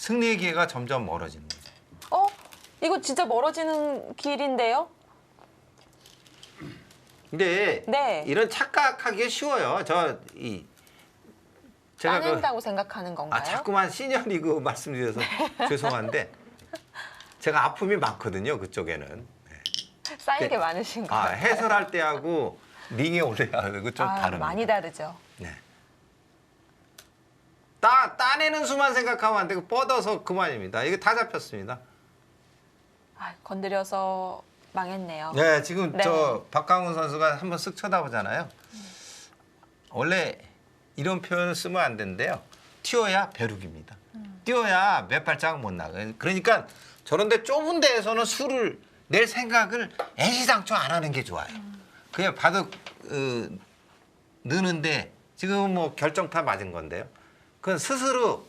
승리의 기회가 점점 멀어지는 거죠. 어? 이거 진짜 멀어지는 길인데요? 근데 네. 이런 착각하기 쉬워요. 저이 제가 그, 따낸다고 생각하는 건가요? 아 자꾸만 시니어리그 말씀드려서 죄송한데 제가 아픔이 많거든요. 그쪽에는. 쌓인 네. 게 많으신 아 거예요? 해설할 때하고 링에 올라야 되고 좀 아, 다릅니다. 많이 다르죠. 네. 따 따내는 수만 생각하면 안 되고 뻗어서 그만입니다. 이게 다 잡혔습니다. 아, 건드려서 망했네요. 네, 지금 네. 저 박강훈 선수가 한번 쓱 쳐다보잖아요. 원래 이런 표현을 쓰면 안 되는데요. 튀어야 벼룩입니다. 뛰어야 몇 발짝 못 나가요. 그러니까 저런데 좁은 데에서는 술을 낼 생각을 애시당초 안 하는 게 좋아요. 그냥 바둑 어, 느는데 지금은 뭐 결정타 맞은 건데요. 그건 스스로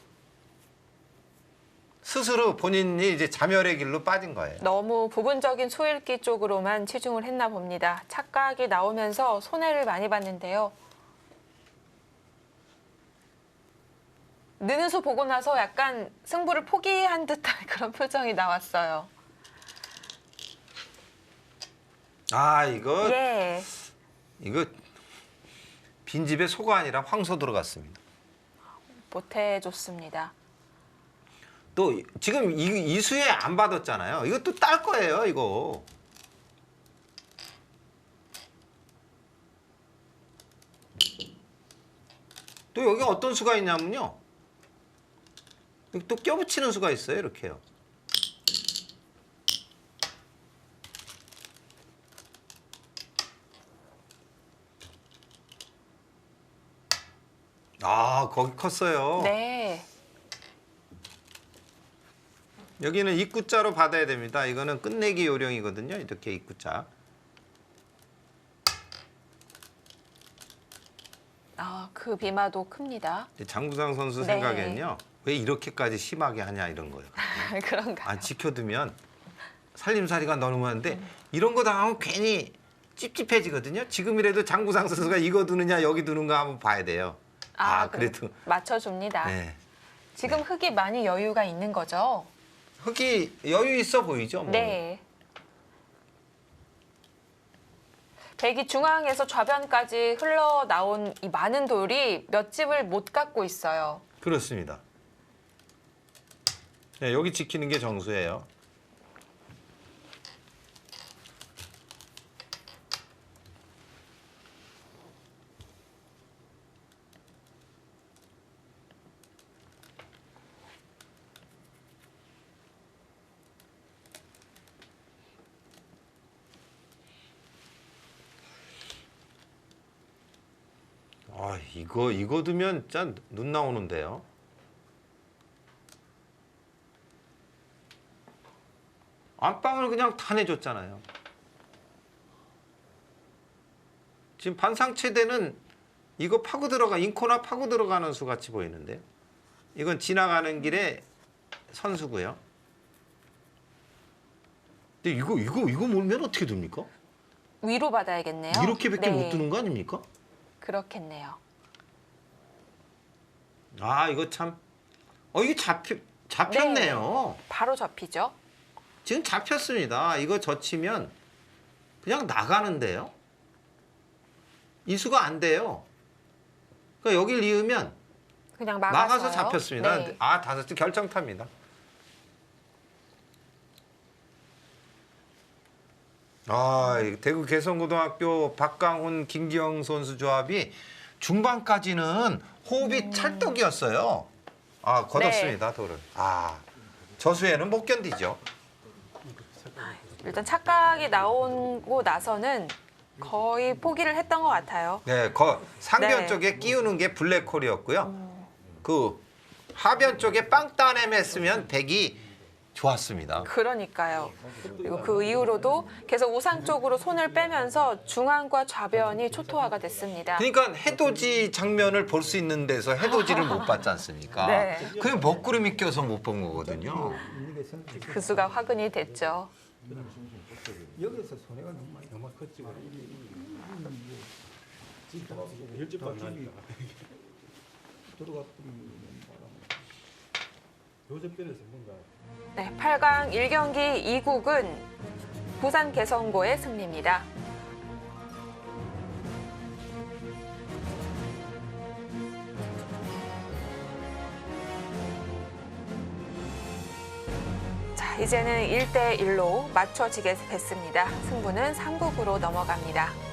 스스로 본인이 이제 자멸의 길로 빠진 거예요. 너무 부분적인 소읽기 쪽으로만 치중을 했나 봅니다. 착각이 나오면서 손해를 많이 봤는데요. 느는 수 보고 나서 약간 승부를 포기한 듯한 그런 표정이 나왔어요. 아 이거 예. 이거 빈집에 소가 아니라 황소 들어갔습니다. 못해줬습니다. 또 지금 이, 이수에 안 받았잖아요. 이것도 딸 거예요, 이거. 또 여기 어떤 수가 있냐면요. 또 껴붙이는 수가 있어요, 이렇게요. 아, 거기 컸어요. 네. 여기는 입구자로 받아야 됩니다. 이거는 끝내기 요령이거든요. 이렇게 입구자. 아, 그 비마도 큽니다. 장구상 선수 네. 생각에는요. 왜 이렇게까지 심하게 하냐 이런 거예요. 그런가요? 아 지켜두면 살림살이가 너무 많은데 이런 거 당하면 괜히 찝찝해지거든요. 지금이라도 장구상 선수가 이거 두느냐 여기 두는가 한번 봐야 돼요. 아, 그- 그래도 맞춰줍니다. 네. 지금 흙이 많이 여유가 있는 거죠? 흙이 여유 있어 보이죠. 뭐. 네. 백이 중앙에서 좌변까지 흘러나온 이 많은 돌이 몇 집을 못 갖고 있어요. 그렇습니다. 네, 여기 지키는 게 정수예요. 아 이거 이거 두면 진짜 눈 나오는데요. 안방을 그냥 다 내줬잖아요. 지금 반상체대는 이거 파고 들어가 인코나 파고 들어가는 수 같이 보이는데 이건 지나가는 길에 선수고요. 근데 이거 이거 이거 몰면 어떻게 됩니까? 위로 받아야겠네요. 이렇게밖에 네, 못 두는 거 아닙니까? 그렇겠네요. 아 이거 참, 어 이게 잡혀 잡혔네요. 바로 잡히죠. 지금 잡혔습니다. 이거 젖히면 그냥 나가는데요. 이수가 안 돼요. 그러니까 여길 이으면 그냥 막아서요. 나가서 잡혔습니다. 네. 아 다섯 줄 결정타입니다. 아이 대구 개성고등학교 박강훈 김기영 선수 조합이 중반까지는 호흡이 음. 찰떡이었어요. 아 걷었습니다 네. 돌을. 아 저수에는 못 견디죠. 일단 착각이 나오고 나서는 거의 포기를 했던 것 같아요. 네, 거 상변 네. 쪽에 끼우는 게 블랙홀이었고요. 그 하변 쪽에 빵 따냄 했으면 백이 좋았습니다. 그러니까요. 그리고 그 이후로도 계속 우상 쪽으로 손을 빼면서 중앙과 좌변이 초토화가 됐습니다. 그러니까 해돋이 장면을 볼 수 있는 데서 해돋이를 못 봤지 않습니까? 네. 그게 먹구름이 껴서 못 본 거거든요. 그 수가 화근이 됐죠. 여기서 손해가 너무 많이 너무 컸지 들어갔더니 뭔가 네, 8강 1경기 2국은 부산 개성고의 승리입니다. 자, 이제는 1대 1로 맞춰지게 됐습니다. 승부는 3국으로 넘어갑니다.